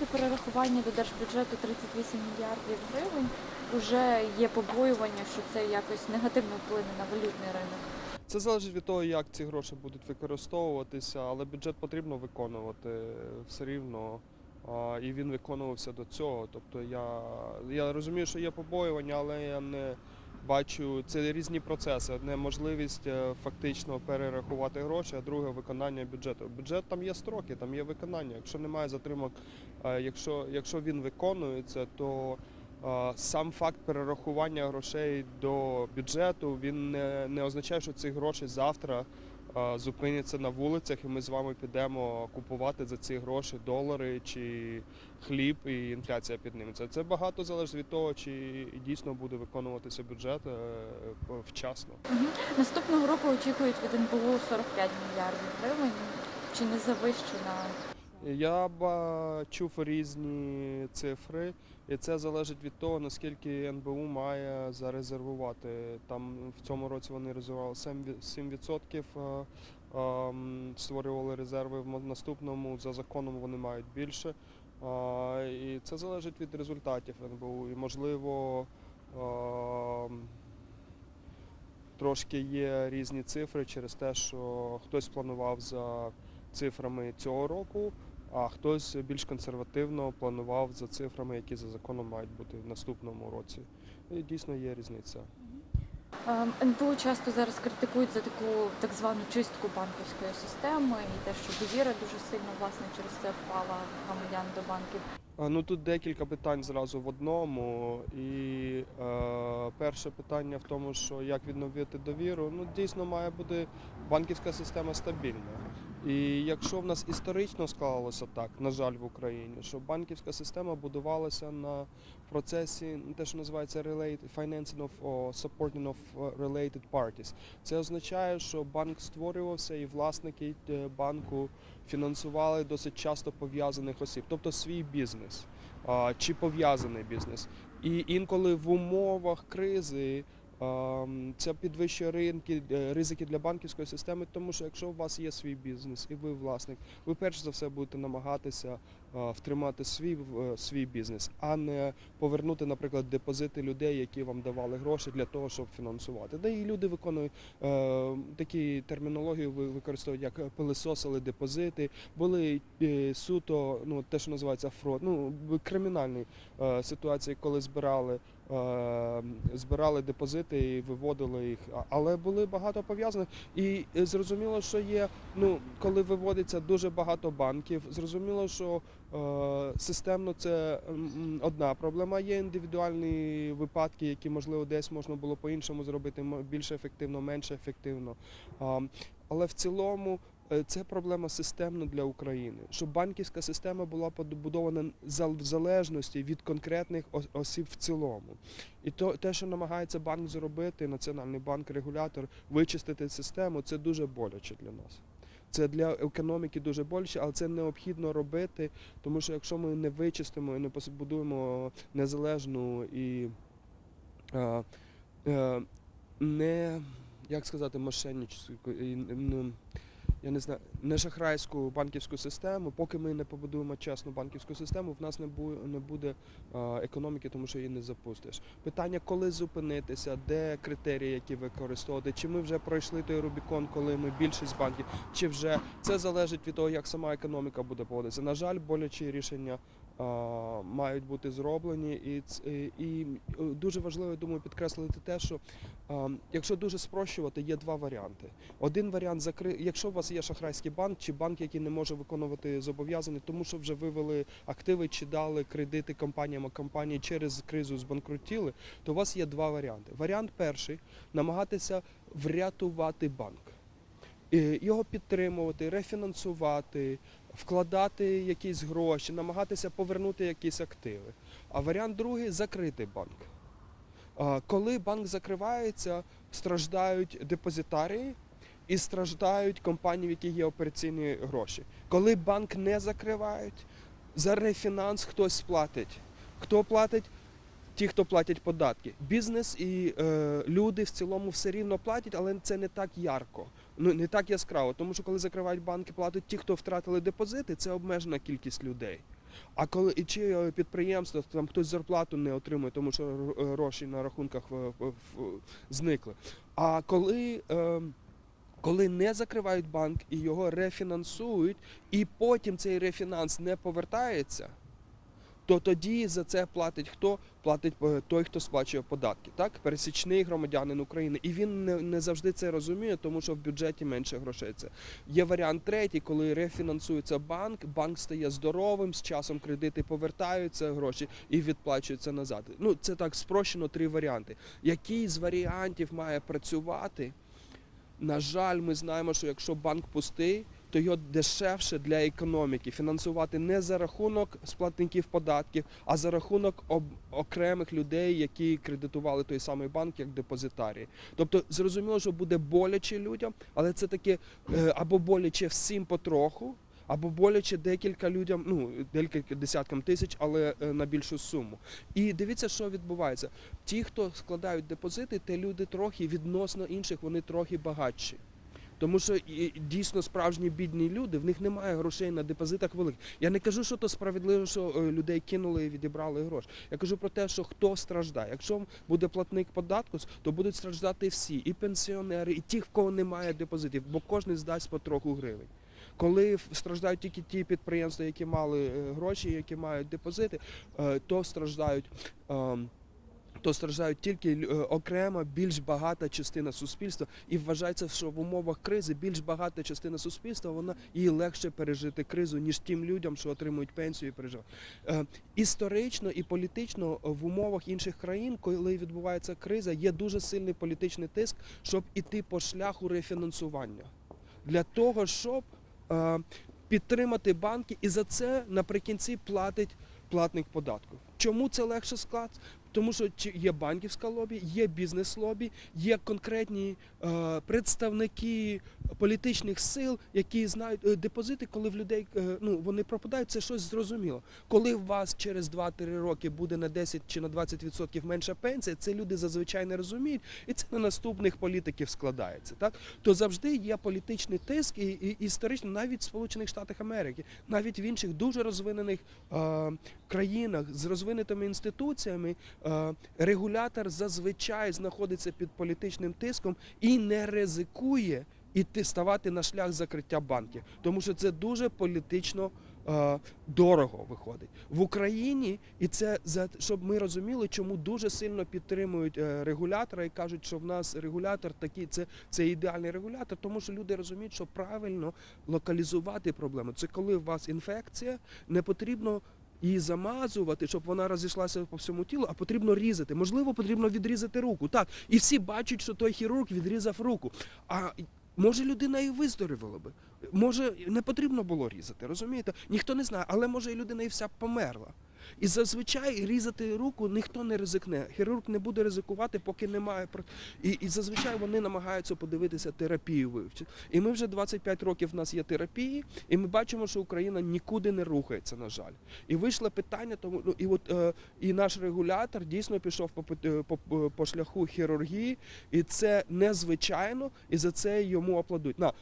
насправді перерахування до держбюджету 38 мільярдів гривень вже є побоювання, що це якось негативно вплине на валютний ринок. Це залежить від того, як ці гроші будуть використовуватися, але бюджет потрібно виконувати все рівно. І він виконувався до цього. Тобто я, я розумію, що є побоювання, але я не бачу це різні процеси. Одне можливість е, фактично перерахувати гроші, а друге виконання бюджету. Бюджет там є строки, там є виконання. Якщо немає затримок, е, якщо, якщо він виконується, то е, сам факт перерахування грошей до бюджету він не, не означає, що ці гроші завтра зупиняться на вулицях, і ми з вами підемо купувати за ці гроші долари чи хліб, і інфляція підніметься. Це багато залежить від того, чи дійсно буде виконуватися бюджет е, вчасно. Наступного року очікують від НБУ 45 мільярдів гривень. Чи не завищена? Я бачув різні цифри, і це залежить від того, наскільки НБУ має зарезервувати. Там в цьому році вони резервували 7%, 7% е, ем, створювали резерви. В наступному за законом вони мають більше. І це залежить від результатів НБУ. І можливо ем, трошки є різні цифри через те, що хтось планував за цифрами цього року, а хтось більш консервативно планував за цифрами, які за законом мають бути в наступному році. І дійсно є різниця. Ем, НБУ часто зараз критикують за таку так звану чистку банківської системи і те, що довіра дуже сильно власне через це впала громадян до банків. Ну тут декілька питань зразу в одному. І е, перше питання в тому, що як відновити довіру. Ну дійсно має бути банківська система стабільна. І якщо в нас історично склалося так, на жаль, в Україні, що банківська система будувалася на процесі те, що називається related, financing of or supporting of related parties. Це означає, що банк створювався і власники е, банку фінансували досить часто пов'язаних осіб, тобто свій бізнес чи пов'язаний бізнес. І інколи в умовах кризи це підвищує ринки, е, ризики для банківської системи, тому що якщо у вас є свій бізнес і ви власник, ви перш за все будете намагатися втримати свій, е, свій бізнес, а не повернути, наприклад, депозити людей, які вам давали гроші для того, щоб фінансувати. Да і люди виконують е, такі термінології ви- використовують, як пилисосили депозити, були суто, ну те, що називається фрод, ну е, ситуації, коли збирали. Е, Збирали депозити і виводили їх, але були багато пов'язаних. І е, зрозуміло, що є. Ну, коли виводиться дуже багато банків, зрозуміло, що е, системно це одна проблема. Є індивідуальні випадки, які можливо десь можна було по-іншому зробити більш ефективно, менше ефективно. Але в цілому це проблема системна для України, щоб банківська система була побудована в залежності від конкретних осіб в цілому. І то те, що намагається банк зробити, Національний банк, регулятор, вичистити систему, це дуже боляче для нас. Це для економіки дуже боляче, але це необхідно робити, тому що якщо ми не вичистимо і не побудуємо незалежну і е, е, не як сказати, ну, я не знаю, не шахрайську банківську систему. Поки ми не побудуємо чесну банківську систему, в нас не буде, не буде економіки, тому що її не запустиш. Питання, коли зупинитися, де критерії, які використовувати, чи ми вже пройшли той Рубікон, коли ми більшість банків, чи вже це залежить від того, як сама економіка буде поводитися. На жаль, болячі рішення. Мають бути зроблені, і, і, е, дуже важливо, я думаю, підкреслити те, що якщо дуже спрощувати, є два варіанти. Один варіант закри... якщо у вас є шахрайський банк чи банк, який не може виконувати зобов'язання, тому що вже вивели активи чи дали кредити компаніям, а компанії через кризу збанкрутіли, то у вас є два варіанти. Варіант перший намагатися врятувати банк. Його підтримувати, рефінансувати, вкладати якісь гроші, намагатися повернути якісь активи. А варіант другий закрити банк. Коли банк закривається, страждають депозитарії і страждають компанії, в яких є операційні гроші. Коли банк не закривають, за рефінанс хтось платить. Хто платить? Ті, хто платять податки. Бізнес і е, люди в цілому все рівно платять, але це не так ярко, ну не так яскраво. Тому що коли закривають банки, платять ті, хто втратили депозити, це обмежена кількість людей. А коли і чи е, підприємство там хтось зарплату не отримує, тому що е, гроші на рахунках е, зникли. А коли, е, коли не закривають банк і його рефінансують, і потім цей рефінанс не повертається, то тоді за це платить хто? Платить е, той, хто сплачує податки, так? Пересічний громадянин України. І він не, не завжди це розуміє, тому що в бюджеті менше грошей. Це є варіант третій, коли рефінансується банк, банк стає здоровим, з часом кредити повертаються гроші і відплачуються назад. Ну це так спрощено три варіанти. Який з варіантів має працювати? На жаль, ми знаємо, що якщо банк пустий, то його дешевше для економіки фінансувати не за рахунок сплатників податків, а за рахунок окремих людей, які кредитували той самий банк як депозитарії. Тобто зрозуміло, що буде боляче людям, але це таке або боляче всім потроху. Або боляче декілька людям, ну декілька десяткам тисяч, але е, на більшу суму. І дивіться, що відбувається. Ті, хто складають депозити, те люди трохи відносно інших, вони трохи багатші. Тому що дійсно справжні бідні люди, в них немає грошей на депозитах великих. Я не кажу, що то справедливо, що е, людей кинули і відібрали гроші. Я кажу про те, що хто страждає. Якщо буде платник податку, то будуть страждати всі, і пенсіонери, і ті, в кого немає депозитів, бо кожен здасть по троху гривень. Коли страждають тільки ті підприємства, які мали е, гроші, які мають депозити, е, то страждають. То страждають тільки е, окрема, більш багата частина суспільства, і вважається, що в умовах кризи більш багата частина суспільства вона їй легше пережити кризу, ніж тим людям, що отримують пенсію і переживають. Е, Історично і політично е, в умовах інших країн, коли відбувається криза, є дуже сильний політичний тиск, щоб іти по шляху рефінансування для того, щоб підтримати банки, і за це наприкінці платить платник податку. Чому це легше склад? Тому що є банківська лобі, є бізнес-лобі, є конкретні е, представники політичних сил, які знають е, депозити, коли в людей е, ну, вони пропадають, це щось зрозуміло. Коли у вас через 2-3 роки буде на 10 чи на 20% менша пенсія, це люди зазвичай не розуміють, і це на наступних політиків складається. Так? То завжди є політичний тиск, і, і історично навіть в Сполучених Штатах Америки, навіть в інших дуже розвинених е, країнах з розвинутими інституціями, регулятор зазвичай знаходиться під політичним тиском і не ризикує іти ставати на шлях закриття банків, тому що це дуже політично. е, Дорого виходить в Україні, і це за щоб ми розуміли, чому дуже сильно підтримують е, регулятора і кажуть, що в нас регулятор такий, це, це ідеальний регулятор, тому що люди розуміють, що правильно локалізувати проблему. Це коли у вас інфекція, не потрібно її замазувати, щоб вона розійшлася по всьому тілу, а потрібно різати. Можливо, потрібно відрізати руку. Так, і всі бачать, що той хірург відрізав руку. А може людина і виздоровіла би. Може, не потрібно було різати, розумієте? Ніхто не знає, але може і людина і вся померла. І зазвичай різати руку ніхто не ризикне. Хірург не буде ризикувати, поки немає і, і зазвичай вони намагаються подивитися терапію вивчити. І ми вже 25 років в нас є терапії, і ми бачимо, що Україна нікуди не рухається, на жаль. І вийшло питання, тому ну і от е, і наш регулятор дійсно пішов по, е, по, по шляху хірургії, і це незвичайно, і за це йому аплодують. На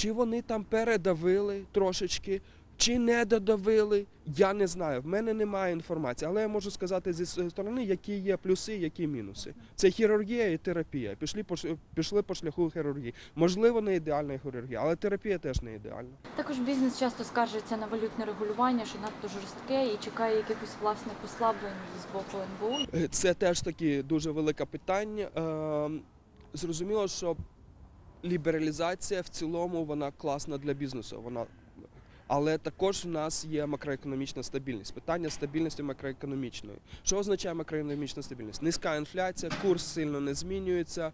чи вони там передавили трошечки, чи не додавили, я не знаю. В мене немає інформації, але я можу сказати зі сторони, які є плюси, які мінуси. Це хірургія і терапія. Пішли по пішли по шляху хірургії. Можливо, не ідеальна хірургія, але терапія теж не ідеальна. Також бізнес часто скаржиться на валютне регулювання, що надто жорстке і чекає якихось власне послаблень з боку НБУ. Е, Це теж таки дуже велике питання. Е, Зрозуміло, що лібералізація в цілому вона класна для бізнесу. Вона але також в нас є макроекономічна стабільність. Питання стабільності макроекономічної. Що означає макроекономічна стабільність? Низька інфляція, курс сильно не змінюється.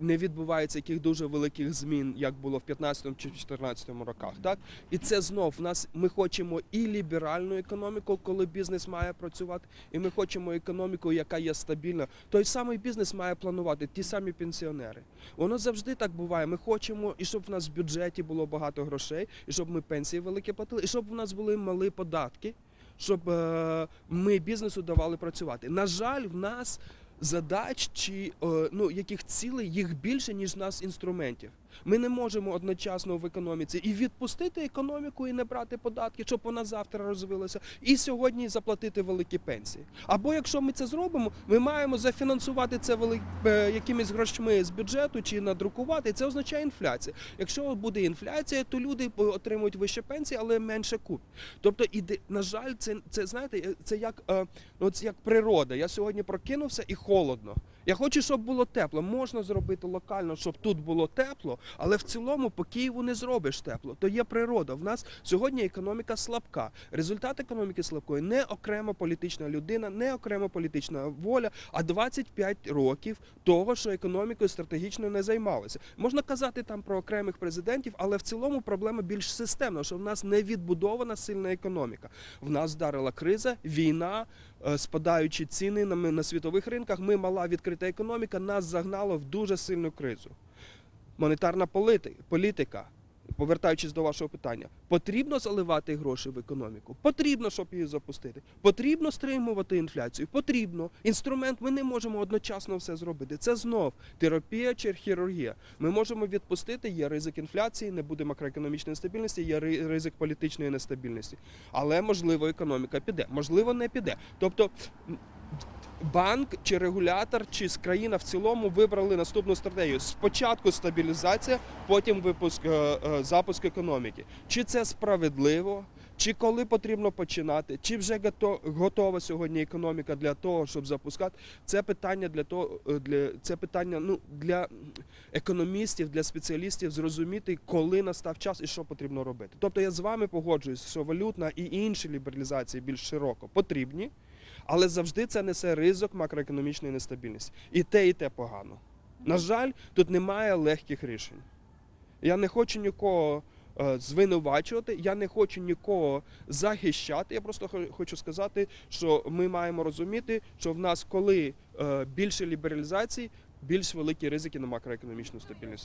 Не відбувається яких дуже великих змін, як було в 15 чи 14 роках. Так і це знов в нас ми хочемо і ліберальну економіку, коли бізнес має працювати, і ми хочемо економіку, яка є стабільна. Той самий бізнес має планувати, ті самі пенсіонери. Воно завжди так буває. Ми хочемо, і щоб в нас в бюджеті було багато грошей, і щоб ми пенсії великі платили, і щоб в нас були малі податки, щоб е, ми бізнесу давали працювати. На жаль, в нас задач чи е, ну яких цілей їх більше ніж в нас інструментів. Ми не можемо одночасно в економіці і відпустити економіку і не брати податки, щоб вона завтра розвилася, і сьогодні заплатити великі пенсії. Або якщо ми це зробимо, ми маємо зафінансувати це вели... е, якимись грошми з бюджету чи надрукувати. І це означає інфляція. Якщо буде інфляція, то люди отримують вище пенсії, але менше куплять. Тобто, іде, на жаль, це, це знаєте, це як, е, ну, це як природа. Я сьогодні прокинувся і холодно. Я хочу, щоб було тепло. Можна зробити локально, щоб тут було тепло, але в цілому по Києву не зробиш тепло. То є природа. В нас сьогодні економіка слабка. Результат економіки слабкої не окрема політична людина, не окрема політична воля, а 25 років того, що економікою стратегічно не займалися. Можна казати там про окремих президентів, але в цілому проблема більш системна, що в нас не відбудована сильна економіка. В нас вдарила криза, війна, е, спадаючі ціни на, світових ринках. Ми мала відкрита економіка, нас загнало в дуже сильну кризу. Монетарна політика. Повертаючись до вашого питання, потрібно заливати гроші в економіку. Потрібно, щоб її запустити. Потрібно стримувати інфляцію. Потрібно. Інструмент ми не можемо одночасно все зробити. Це знов терапія чи хірургія. Ми можемо відпустити. Є ризик інфляції, не буде макроекономічної нестабільності, є ризик політичної нестабільності. Але можливо, економіка піде, можливо, не піде. Тобто. Банк чи регулятор, чи країна в цілому вибрали наступну стратегію. Спочатку стабілізація, потім випуск е, е, запуск економіки. Чи це справедливо? Чи коли потрібно починати? Чи вже готова сьогодні економіка для того, щоб запускати? Це питання для того, е, для це питання ну для економістів, для спеціалістів зрозуміти, коли настав час і що потрібно робити. Тобто я з вами погоджуюсь, що валютна і інші лібералізації більш широко потрібні, але завжди це несе ризик макроекономічної нестабільності. І те, і те погано. На жаль, тут немає легких рішень. Я не хочу нікого е, звинувачувати, я не хочу нікого захищати. Я просто хочу сказати, що ми маємо розуміти, що в нас, коли е, більше лібералізації, більш великі ризики на макроекономічну стабільність.